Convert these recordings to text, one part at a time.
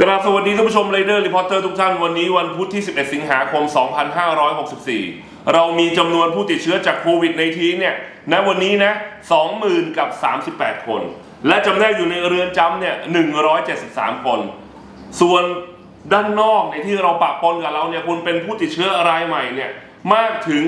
กราบสวัสดีท่านผู้ชมเรเดอร์รีพอร์เตอร์ทุกท่านวันนี้วันพุธที่ 11 สิงหาคม 2564 เรามีจำนวนผู้ติดเชื้อจากโควิดในทีเนี่ยณวันนี้นะ 20,000 กับ 38 คน และจำแนกอยู่ในเรือนจำเนี่ย 173 คน ส่วนด้านนอกในที่เราปะปนกับเราเนี่ยคุณเป็นผู้ติดเชื้อรายใหม่เนี่ยมากถึง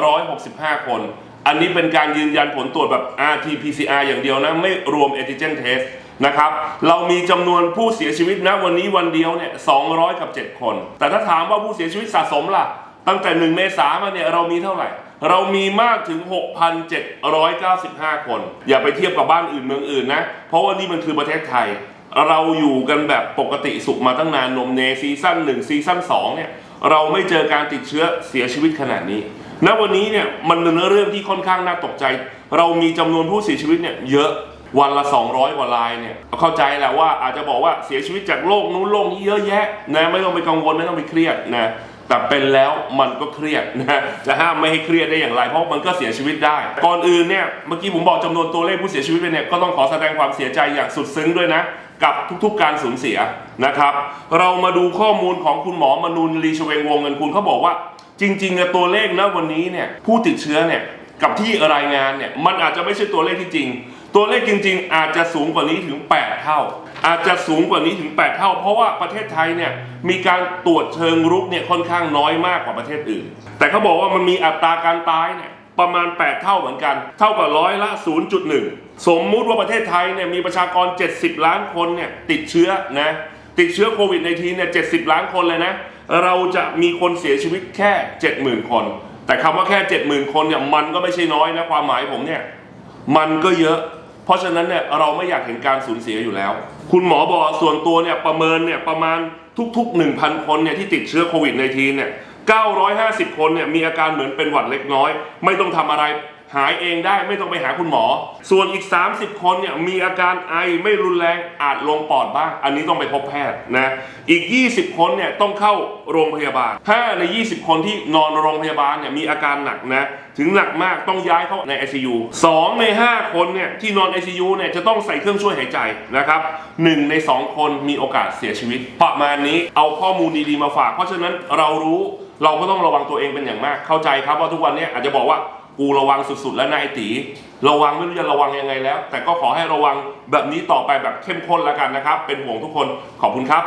2865 คน อันนี้เป็นการยืนยันผลตรวจแบบ RT-PCR อย่างเดียวนะ ไม่รวม antigen test นะครับ เรามีจำนวนผู้เสียชีวิตนะวันนี้วันเดียวเนี่ย200 กับ 7 คน แต่ถ้าถามว่าผู้เสียชีวิตสะสมล่ะ ตั้งแต่ 1 เมษามาเนี่ยเรามีเท่าไหร่ เรามีมากถึง 6,795 คน อย่าไปเทียบกับบ้านอื่นเมืองอื่นนะ เพราะว่านี่มันคือประเทศไทย เราอยู่กันแบบปกติสุขมาตั้งนานนมเนซีซั่น1ซีซั่น2เนี่ยเราไม่เจอการติดเชื้อเสียชีวิตขนาดนี้ ณวันนี้เนี่ยมันเป็นเรื่องที่ค่อนข้างน่าตกใจ เรามีจำนวนผู้เสียชีวิตเนี่ยเยอะวันละ 200 กว่ารายเนี่ยเข้าใจแหละว่าอาจจะบอกว่าเสียชีวิตจากโรคนู้นโรคนี้เยอะแยะนะไม่ต้องไปกังวลไม่ต้องไปเครียดนะแต่เป็นแล้วมันก็เครียดนะจะห้ามไม่ให้เครียดได้อย่างไร เพราะมันก็เสียชีวิตได้ ก่อนอื่นเนี่ยเมื่อกี้ผมบอกจำนวนตัวเลขผู้เสียชีวิตไปเนี่ยก็ต้องขอแสดงความเสียใจอย่างสุดซึ้งด้วยนะกับทุกๆการสูญเสียนะครับ เรามาดูข้อมูลของคุณหมอมนูนลีชเวงวงเงินคุณเขาบอกว่า จริงๆอะตัวเลขนะวันนี้เนี่ยผู้ติดเชื้อเนี่ยกับที่รายงานเนี่ยมันอาจจะไม่ใช่ตัวเลขที่จริง ตัวเลขจริง ๆ อาจจะสูงกว่านี้ถึง 8 เท่า อาจจะสูงกว่านี้ถึง 8 เท่า เพราะว่าประเทศไทยเนี่ยมีการตรวจเชิงรุกเนี่ยค่อนข้างน้อยมากกว่าประเทศอื่น แต่เขาบอกว่ามันมีอัตราการตายเนี่ยประมาณ 8 เท่าเหมือนกัน เท่ากับร้อยละ 0.1 สมมุติว่าประเทศไทยเนี่ยมีประชากร 70 ล้านคนเนี่ยติดเชื้อนะติดเชื้อโควิดในทีเนี่ย 70 ล้านคนเลยนะ เราจะมีคนเสียชีวิตแค่ 70,000 คน แต่คำว่าแค่ 70,000 คนเนี่ยมันก็ไม่ใช่น้อยนะความหมายผมเนี่ยมันก็เยอะ เพราะฉะนั้นเนี่ยเราไม่อยากเห็นการสูญเสียอยู่แล้ว คุณหมอบอกส่วนตัวเนี่ยประเมินเนี่ยประมาณทุกๆ 1,000 คนเนี่ยที่ติดเชื้อโควิดในทีเนี่ย950 คนเนี่ยมีอาการเหมือนเป็นหวัดเล็กน้อย ไม่ต้องทำอะไร หายเองได้ไม่ต้องไปหาคุณหมอ ส่วนอีก 30 คนเนี่ยมีอาการไอไม่รุนแรงอาจลงปอดบ้าง อันนี้ต้องไปพบแพทย์นะ อีก 20 คนเนี่ยต้องเข้าโรงพยาบาล 5 ใน 20 คนที่นอนโรงพยาบาลเนี่ยมีอาการหนักนะ ถึงหนักมากต้องย้ายเข้าใน ICU 2 ใน 5 คนเนี่ยที่นอน ICU เนี่ยจะต้องใส่เครื่องช่วยหายใจนะครับ1ใน 2 คนมีโอกาสเสียชีวิต ประมาณนี้เอาข้อมูลดีๆมาฝาก เพราะฉะนั้นเรารู้เราก็ต้องระวังตัวเองเป็นอย่างมากเข้าใจครับว่าทุกวันนี้อาจจะบอกว่า กูระวังสุดๆ แล้วนายตี ระวังไม่รู้จะระวังยังไงแล้ว แต่ก็ขอให้ระวังแบบนี้ต่อไปแบบเข้มข้นแล้วกันนะครับ เป็นห่วงทุกคนขอบคุณครับ